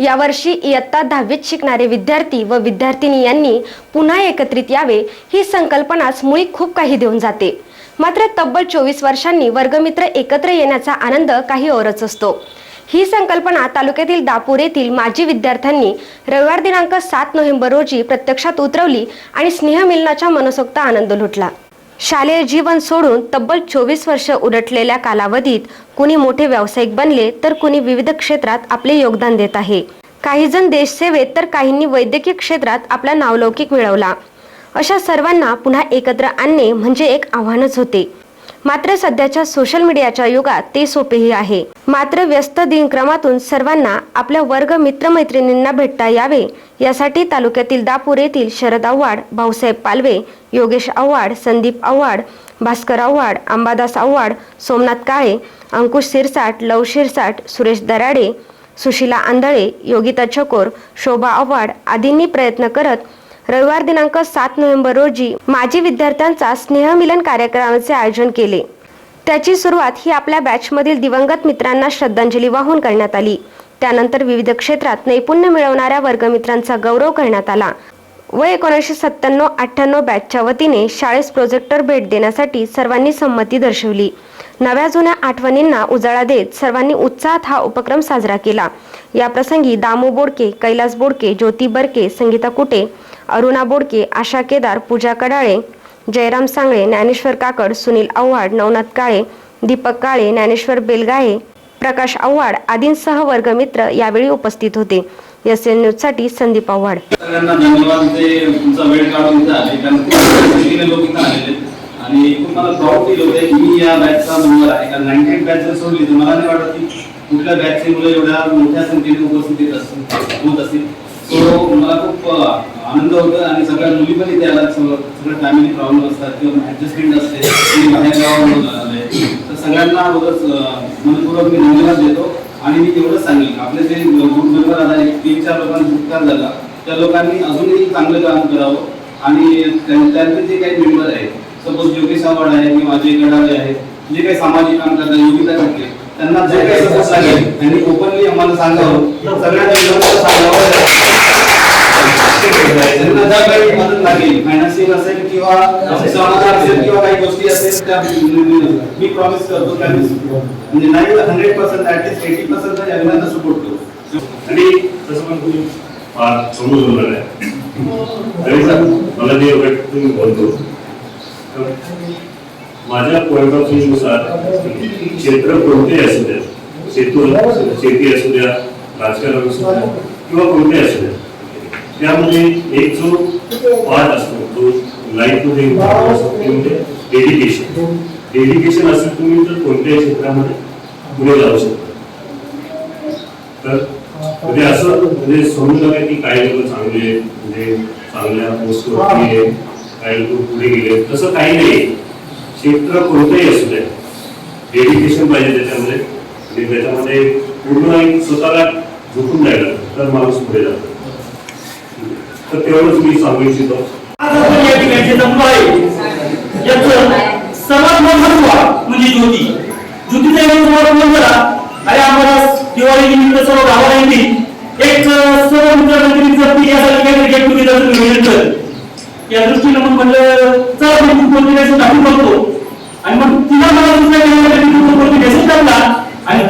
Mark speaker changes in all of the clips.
Speaker 1: यावर्षी इयत्ता दहावीत शिकणारे विद्यार्थी व विद्यार्थिनी यांनी पुन्हा एकत्रित यावे ही संकल्पनाच मुळी खूप काही देऊन जाते. मात्र तब्बल चोवीस वर्षांनी वर्गमित्र एकत्र येण्याचा आनंद काही औरच असतो. ही संकल्पना तालुक्यातील दापूर येथील माजी विद्यार्थ्यांनी रविवार दिनांक सात नोव्हेंबर रोजी प्रत्यक्षात उतरवली आणि स्नेहमिलनाच्या मनसोक्त आनंद लुटला. शालेय जीवन सोडून तब्बल चोवीस वर्ष उलटलेल्या कालावधीत कुणी मोठे व्यावसायिक बनले तर कुणी विविध क्षेत्रात आपले योगदान देत आहे. काही जण देशसेवेत तर काहींनी वैद्यकीय क्षेत्रात आपला नावलौकिक मिळवला. अशा सर्वांना पुन्हा एकत्र आणणे म्हणजे एक आव्हानच होते. मात्र सध्याच्या सोशल मीडियाच्या युगात ते सोपेही आहे. मात्र व्यस्त दिनक्रमातून सर्वांना आपल्या वर्ग मित्रमैत्रिणींना भेटता यावे यासाठी तालुक्यातील दापूर येथील शरद आव्हाड भाऊसाहेब पालवे योगेश आव्हाड संदीप आव्हाड भास्कर आव्हाड अंबादास आव्हाड सोमनाथ काळे अंकुश शिरसाट लव शिरसाट सुरेश दराडे सुशिला आंधळे योगिता चकोर शोभा आव्हाड आदींनी प्रयत्न करत रविवार दिनांक सात नोव्हेंबर रोजी माजी विद्यार्थ्यांचा स्नेहमिलन कार्यक्रमाचे आयोजन केले. त्याची सुरुवात ही आपल्या बॅचमधील दिवंगत मित्रांना श्रद्धांजली वाहून करण्यात आली. त्यानंतर विविध क्षेत्रात नैपुण्य मिळवणाऱ्या वर्गमित्रांचा गौरव करण्यात आला. व एकोणीसशे सत्त्याण्णव अठ्ठ्याण्णव बॅचच्या वतीने शाळेस प्रोजेक्टर भेट देण्यासाठी सर्वांनी संमती दर्शवली. नव्या जुन्या आठवणींना उजाळा देत सर्वांनी उत्साहात हा उपक्रम साजरा केला. या प्रसंगी दामू बोडके कैलास बोडके ज्योती बरके संगीता कुटे अरुणा बोडके आशा केदार पूजा कडाळे जयराम सांगळे ज्ञानेश्वर काकड सुनील आव्हाड नवनाथ काळे दीपक काळे ज्ञानेश्वर बेलगाळे प्रकाश आव्हाड आदींसह वर्गमित्र यावेळी उपस्थित होते. एस एन न्यूजसाठी संदीप आव्हाड.
Speaker 2: आणि तुम्हाला मला प्राऊड फील होते. की मी या बॅचचा मेंबर आहे. कारण नाईन्टी बॅच जर सोडली तर मला नाही वाटत की कुठल्या बॅचचे मुलं एवढ्या मोठ्या संख्येने उपस्थित असतील होत असतील. सो मला खूप आनंद होतो आणि सगळ्या मुली पण इथे आल्या सगळं फॅमिली प्रॉब्लेम असतात किंवा ऍडजस्टमेंट असते. बाहेर गावामधून आले तर सगळ्यांना अगोदर मनपूर्वक मी धन्यवाद देतो. आणि मी एवढंच सांगेन. आपले जे ग्रुप मेंबर आता एक तीन चार लोकांचा उपकार झाला. त्या लोकांनी अजूनही चांगलं काम करावं. आणि त्यांचे जे काही मेंबर आहेत सपोज योगेश आव्हाड आहे किंवा अजय गडाळे आहे जे काही सामाजिक काम करतात योगिता करते त्यांना जे काही सपोर्ट लागेल त्यांनी ओपनली आम्हाला सांगावं सगळ्यांना मेंबरला सांगावं. त्यांना ज्या काही मदत लागेल फायनान्शियल असेल किंवा समाधान असेल किंवा काही गोष्टी असेल त्या मी प्रॉमिस करतो त्या म्हणजे नाही hundred percent at least eighty percent तरी अभिनंदन सपोर्ट करतो
Speaker 3: आणि तसं पण तुम्ही फार समोर बोलणार आहे मला जे तुम्ही बोलतो माझ्या पॉईंट ऑफ क्षेत्र कोणते असू द्या शेतूर शेती असू द्या राजकारण असू द्या किंवा कोणते असू द्या त्यामध्ये एक जो पार्ट असतो तो लाईफमध्ये असतो म्हणजे डेडिकेशन डेडिकेशन असेल तुम्ही तर कोणत्याही क्षेत्रामध्ये पुढे जाऊ शकता. तर म्हणजे असं म्हणजे सोडून नका की काही लोक चांगले म्हणजे चांगल्या पोस्टवरती काही लोक पुढे गेले. तसं काही नाही. क्षेत्र कोणतंही असू द्या डेडिकेशन पाहिजे त्याच्यामध्ये. आणि त्याच्यामध्ये पूर्ण एक स्वतःला झोपून राहिलं तर माणूस पुढे जातो. तर तेवढंच मी सांगू इच्छितो.
Speaker 4: या ठिकाणी जमलो आहे याचं सर्वात महत्त्व म्हणजे ज्योती. ज्योतीचा एवढं तुम्हाला बोल करा आणि आम्हाला दिवाळी निमित्त सर्व गावाला येतील एक सर्व मित्रमैत्रिणींचं पीठ यासाठी काहीतरी गेट टुगेदर नियोजन कर या दृष्टीनं मग म्हणलं चला मग कोणत्या दाखवून बघतो आणि मग तिला मला दुसऱ्या कोणती मेसेज टाकला. आणि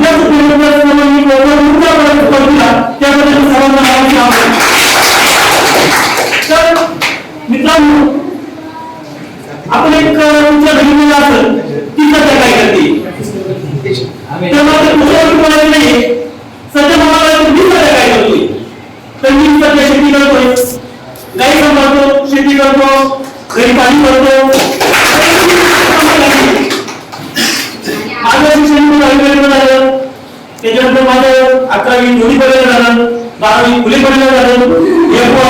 Speaker 5: করব গরিবানি করব। এজন্য মানে আপনার গুলি করে দাঁড়ান বা
Speaker 6: আমি গুলি করে দাঁড়ান এরপর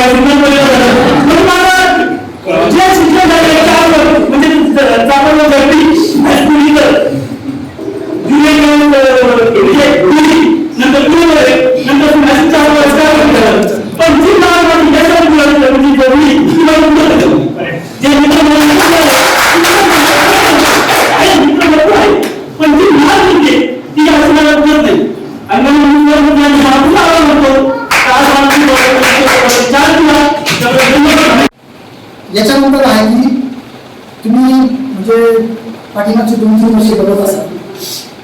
Speaker 6: पाठीमागची दोन तीन वर्षे बघत असाल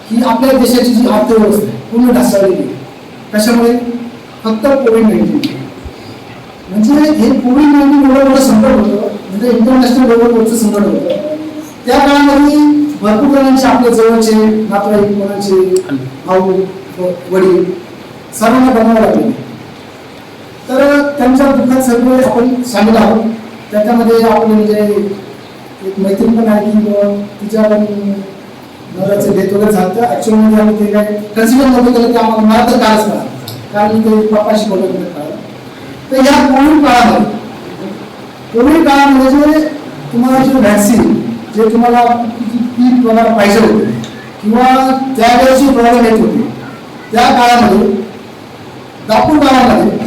Speaker 6: की आपल्या देशाची जी अर्थव्यवस्था आहे पूर्ण ढासळलेली आहे. कशामुळे? फक्त कोविड नाईन्टीन म्हणजे हे कोविड नाईन्टीन एवढं मोठं संकट होतं म्हणजे इंटरनॅशनल लेवलवरचं संकट होतं. त्या काळामध्ये भरपूर जणांचे आपल्या जवळचे नातेवाईक कोणाचे भाऊ वडील सर्वांना बनवावं लागले. तर त्यांच्या दुःखात सगळे आपण सामील आहोत. त्याच्यामध्ये आपले म्हणजे एक मैत्रीण पण आहे की तिच्या पण नवऱ्याचं डेथ वगैरे झालं. ऍक्च्युअलमध्ये आम्ही ते काय कन्सिडर नव्हतं केलं ते आम्हाला मला तर कालच मिळालं. कारण मी ते पप्पाशी बोलत होते तर या कोविड काळामध्ये कोविड काळामध्ये जे तुम्हाला जे व्हॅक्सिन जे तुम्हाला ती तुम्हाला पाहिजे होते किंवा त्यावेळेस जे प्रॉब्लेम येत होते त्या काळामध्ये दापूर गावामध्ये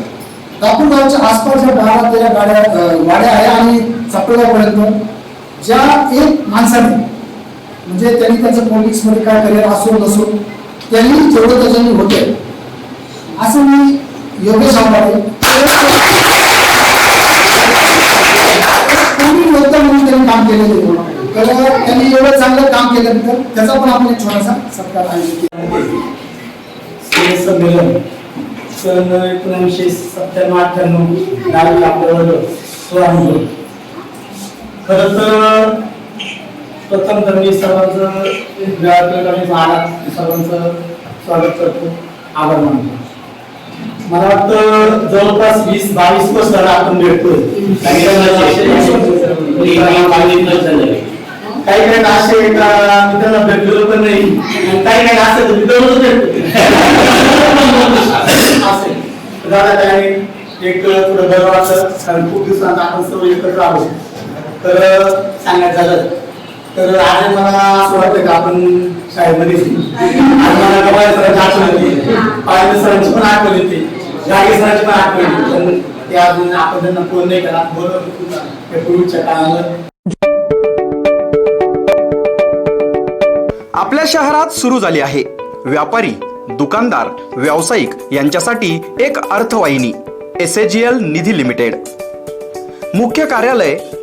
Speaker 6: दापूर गावाच्या आसपासच्या भागात त्या गाड्या वाड्या आहे आणि सापडगावपर्यंत ज्या एक माणसाने म्हणजे त्यांनी त्याचं पॉलिटिक्समध्ये काय करिअर असो नसो त्यांनी जेवढं त्याच्यानी होते असं मी योगेश आंबाडे म्हणून त्यांनी काम केलेलं होतं. तर त्यांनी एवढं चांगलं काम केल्यानंतर त्याचा पण आपण एक छोटासा सत्कार आयोजित केला
Speaker 5: संमेलन सन एकोणीसशे सत्त्याण्णव अठ्ठ्याण्णव गावी आपल्यावर खर तर प्रथम तर मी सर्वांचं वेळापत्रकाने आला सर्वांचं स्वागत करतो. आभार मानतो. मला वाटतं जवळपास वीस बावीस वर्ष झालं आपण भेटतोय. काही काही असे एका मित्राला भेटलेलो पण नाही. काही काही असं तर मित्रालाच भेटतो असे. दादा काय एक थोडं वाटतं. कारण खूप दिवसात आपण सर्व एकत्र आहोत. तर सांगायचं झालं तर आज मला असं वाटतं का आपण शाळेमध्ये मला गवाय सरांची आठवण येते पाहिजे सरांची पण आठवण येते. जागे सरांची पण आठवण येते. पण ते अजून आपण त्यांना फोन नाही करा बरोबर पूर्वीच्या काळामध्ये.
Speaker 7: आपल्या शहरात सुरू झाली आहे. व्यापारी दुकानदार व्यावसायिक यांच्यासाठी एक अर्थवाहिनी एस निधी लिमिटेड. मुख्य कार्यालय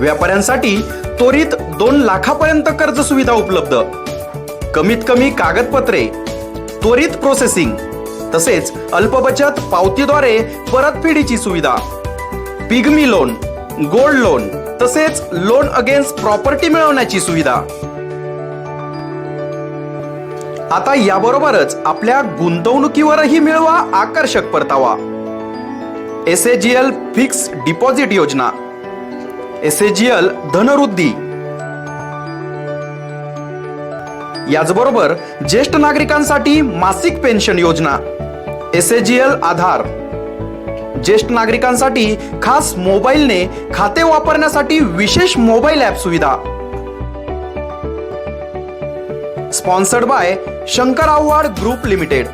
Speaker 7: व्यापाऱ्यांसाठी त्वरित दोन लाखापर्यंत कर्ज सुविधा उपलब्ध. कमीत कमी कागदपत्रे त्वरित प्रोसेसिंग तसेच अल्पबचत पावतीद्वारे परतफेडीची सुविधा. पिगमी लोन गोल्ड लोन तसेच लोन अगेन्स्ट प्रॉपर्टी मिळवण्याची सुविधा. आता याबरोबरच आपल्या गुंतवणुकीवरही मिळवा आकर्षक परतावा. S A G L fix deposit योजना. एसएजीएल धनवृद्धी याचबरोबर ज्येष्ठ नागरिकांसाठी मासिक पेन्शन योजना एसएजीएल आधार. ज्येष्ठ नागरिकांसाठी खास मोबाईलने खाते वापरण्यासाठी विशेष मोबाईल ॲप सुविधा. Sponsored by Shankar Avhad group limited.